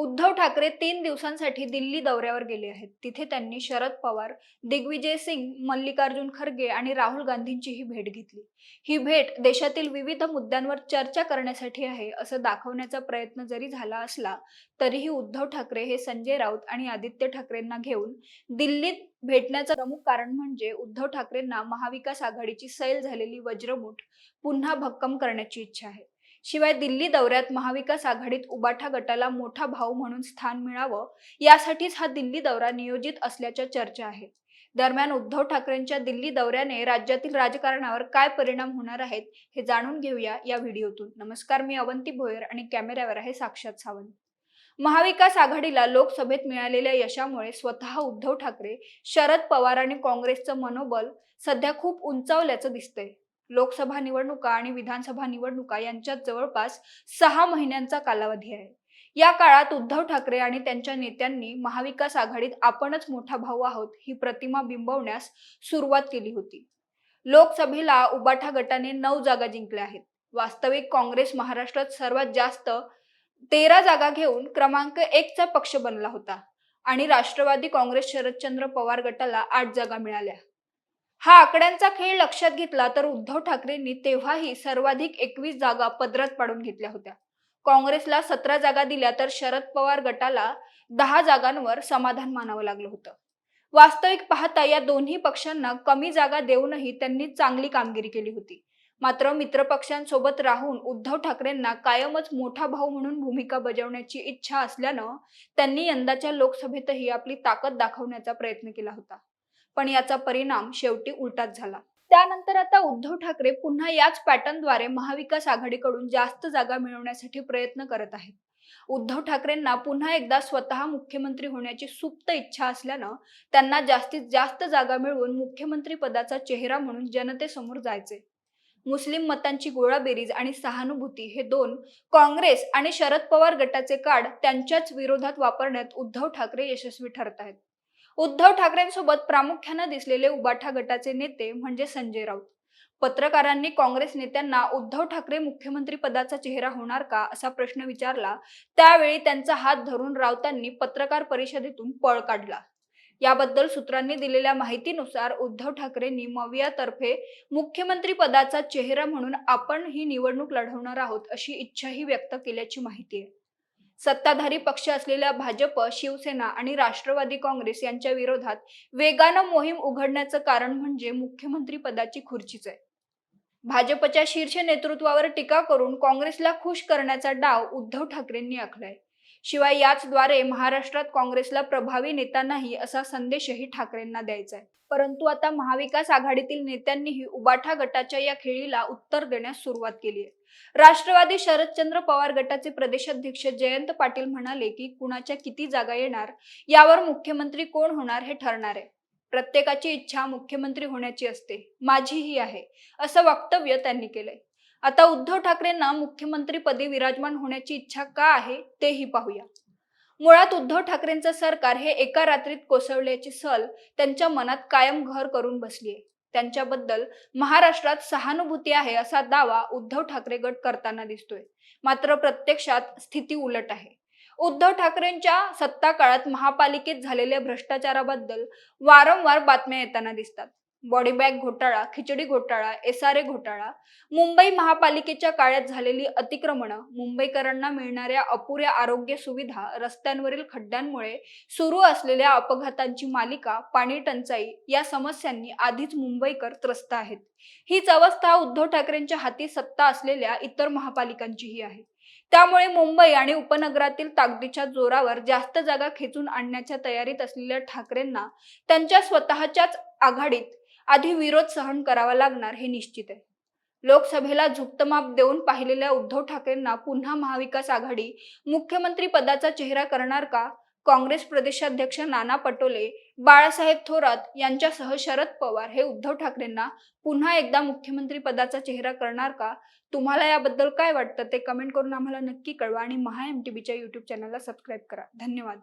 उद्धव ठाकरे तीन दिवसांसाठी दिल्ली दौऱ्यावर गेले आहेत. तिथे त्यांनी शरद पवार दिग्विजय सिंग मल्लिकार्जुन खरगे आणि राहुल गांधींचीही भेट घेतली. ही भेट देशातील विविध मुद्द्यांवर चर्चा करण्यासाठी आहे असं दाखवण्याचा प्रयत्न जरी झाला असला तरीही उद्धव ठाकरे हे संजय राऊत आणि आदित्य ठाकरेंना घेऊन दिल्लीत भेटण्याचं प्रमुख कारण म्हणजे उद्धव ठाकरेंना महाविकास आघाडीची सैल झालेली वज्रमुठ पुन्हा भक्कम करण्याची इच्छा आहे. शिवाय दिल्ली दौऱ्यात महाविकास आघाडीत उबाठा गटाला मोठा भाऊ म्हणून स्थान मिळावं यासाठीच हा दिल्ली दौरा नियोजित असल्याच्या चर्चा आहेत. दरम्यान उद्धव ठाकरेंच्या दिल्ली दौऱ्याने राज्यातील राजकारणावर काय परिणाम होणार आहेत हे जाणून घेऊया या व्हिडिओतून. नमस्कार मी अवंती भोयर आणि कॅमेऱ्यावर आहे साक्षात सावंत. महाविकास आघाडीला लोकसभेत मिळालेल्या यशामुळे स्वतः उद्धव ठाकरे शरद पवार आणि काँग्रेसचं मनोबल सध्या खूप उंचावल्याचं दिसतंय. लोकसभा निवडणुका आणि विधानसभा निवडणुका यांच्यात जवळपास सहा महिन्यांचा कालावधी आहे. या काळात उद्धव ठाकरे आणि त्यांच्या नेत्यांनी महाविकास आघाडीत आपणच मोठा भाऊ आहोत ही प्रतिमा बिंबवण्यास सुरुवात केली होती. लोकसभेला उबाठा गटाने नऊ जागा जिंकल्या आहेत. वास्तविक काँग्रेस महाराष्ट्रात सर्वात जास्त तेरा जागा घेऊन क्रमांक एकचा पक्ष बनला होता आणि राष्ट्रवादी काँग्रेस शरदचंद्र पवार गटाला आठ जागा मिळाल्या. हा आकड्यांचा खेळ लक्षात घेतला तर उद्धव ठाकरेंनी तेव्हाही सर्वाधिक एकवीस जागा पदरात पाडून घेतल्या होत्या. काँग्रेसला सतरा जागा दिल्या तर शरद पवार गटाला दहा जागांवर समाधान मानावं लागलं होतं. वास्तविक पाहता या दोन्ही पक्षांना कमी जागा देऊनही त्यांनी चांगली कामगिरी केली होती. मात्र मित्रपक्षांसोबत राहून उद्धव ठाकरेंना कायमच मोठा भाऊ म्हणून भूमिका बजावण्याची इच्छा असल्यानं त्यांनी यंदाच्या लोकसभेतही आपली ताकद दाखवण्याचा प्रयत्न केला होता. पण याचा परिणाम शेवटी उलटाच झाला. त्यानंतर आता उद्धव ठाकरे पुन्हा याच पॅटर्नद्वारे महाविकास आघाडीकडून जास्त जागा मिळवण्यासाठी प्रयत्न करत आहेत. उद्धव ठाकरेंना पुन्हा एकदा स्वतः मुख्यमंत्री होण्याची सुप्त इच्छा असल्यानं त्यांना जास्तीत जास्त जागा मिळवून मुख्यमंत्री पदाचा चेहरा म्हणून जनतेसमोर जायचे. मुस्लिम मतांची गोळाबेरीज आणि सहानुभूती हे दोन काँग्रेस आणि शरद पवार गटाचे कार्ड त्यांच्याच विरोधात वापरण्यात उद्धव ठाकरे यशस्वी ठरत आहेत. उद्धव ठाकरेंसोबत प्रामुख्यानं दिसलेले उबाठा गटाचे नेते म्हणजे संजय राऊत. पत्रकारांनी काँग्रेस नेत्यांना उद्धव ठाकरे मुख्यमंत्री पदाचा चेहरा होणार का असा प्रश्न विचारला त्यावेळी त्यांचा हात धरून राऊतांनी पत्रकार परिषदेतून पळ काढला. याबद्दल सूत्रांनी दिलेल्या माहितीनुसार उद्धव ठाकरेंनी मवियातर्फे मुख्यमंत्री पदाचा चेहरा म्हणून आपण ही निवडणूक लढवणार आहोत अशी इच्छाही व्यक्त केल्याची माहिती आहे. सत्ताधारी पक्ष असलेल्या भाजप शिवसेना आणि राष्ट्रवादी काँग्रेस यांच्या विरोधात वेगानं मोहीम उघडण्याचं कारण म्हणजे मुख्यमंत्री पदाची खुर्चीच आहे. भाजपच्या शीर्ष नेतृत्वावर टीका करून काँग्रेसला खुश करण्याचा डाव उद्धव ठाकरेंनी आखलाय. शिवाय याचद्वारे महाराष्ट्रात काँग्रेसला प्रभावी नेता नाही असा संदेशही ठाकरेंना द्यायचा आहे परंतु आता महाविकास आघाडीतील नेत्यांनीही उबाठा गटाच्या या खेळीला उत्तर देण्यास सुरुवात केली आहे राष्ट्रवादी शरदचंद्र पवार गटाचे प्रदेशाध्यक्ष जयंत पाटील म्हणाले की कुणाच्या किती जागा येणार यावर मुख्यमंत्री कोण होणार हे ठरणार आहे प्रत्येकाची इच्छा मुख्यमंत्री होण्याची असते माझीही आहे असं वक्तव्य त्यांनी केलंय. आता उद्धव ठाकरेंना मुख्यमंत्रीपदी विराजमान होण्याची इच्छा का आहे तेही पाहूया. मुळात उद्धव ठाकरेंचं सरकार हे एका रात्रीत कोसळल्याची सल त्यांच्या मनात कायम घर करून बसली आहे त्यांच्याबद्दल महाराष्ट्रात सहानुभूती आहे असा दावा उद्धव ठाकरे गट करताना दिसतोय. मात्र प्रत्यक्षात स्थिती उलट आहे. उद्धव ठाकरेंच्या सत्ता काळात महापालिकेत झालेल्या भ्रष्टाचाराबद्दल वारंवार बातम्या येताना दिसतात. बॉडी बॅग घोटाळा खिचडी घोटाळा एस आर ए घोटाळा मुंबई महापालिकेच्या काळात झालेली अतिक्रमणं मुंबईकरांना मिळणाऱ्या अपुऱ्या आरोग्य सुविधा रस्त्यांवरील खड्ड्यांमुळे सुरू असलेल्या अपघातांची मालिका पाणी टंचाई या समस्यांनी आधीच मुंबईकर त्रस्त आहेत. हीच अवस्था उद्धव ठाकरेंच्या हाती सत्ता असलेल्या इतर महापालिकांचीही आहे. त्यामुळे मुंबई आणि उपनगरातील ताकदीच्या जोरावर जास्त जागा खेचून आणण्याच्या तयारीत असलेल्या ठाकरेंना त्यांच्या स्वतःच्याच आघाडीत आधी विरोध सहन करावा लागणार हे निश्चित आहे. लोकसभेला झुकतमाप देऊन पाहिलेल्या उद्धव ठाकरेंना पुन्हा महाविकास आघाडी मुख्यमंत्री पदाचा चेहरा करणार का? काँग्रेस प्रदेशाध्यक्ष नाना पटोले बाळासाहेब थोरात यांच्यासह शरद पवार हे उद्धव ठाकरेंना पुन्हा एकदा मुख्यमंत्री पदाचा चेहरा करणार का? तुम्हाला याबद्दल काय वाटतं ते कमेंट करून आम्हाला नक्की कळवा आणि महा एम टी बीच्या युट्यूब चॅनलला सबस्क्राईब करा. धन्यवाद.